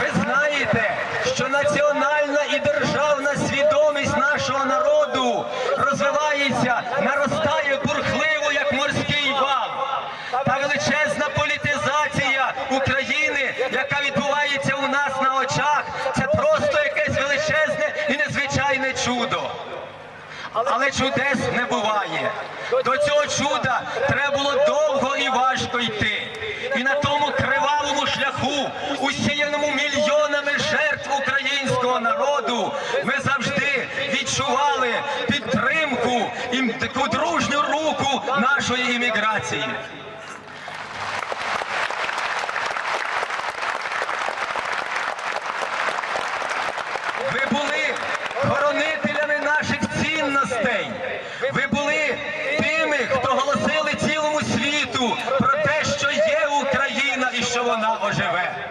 Ви знаєте, що національна і державна свідомість нашого народу розвивається, наростає бурхливо, як морський вал. Та величезна політизація України, яка відбувається у нас на очах, це просто якесь величезне і незвичайне чудо. Але чудес не буває. До цього чуда треба було довго і важко йти. І на тому кривавому шляху, усіяному народу. Ми завжди відчували підтримку і таку дружню руку нашої імміграції. Ви були хоронителями наших цінностей. Ви були тими, хто голосили цілому світу про те, що є Україна і що вона оживе.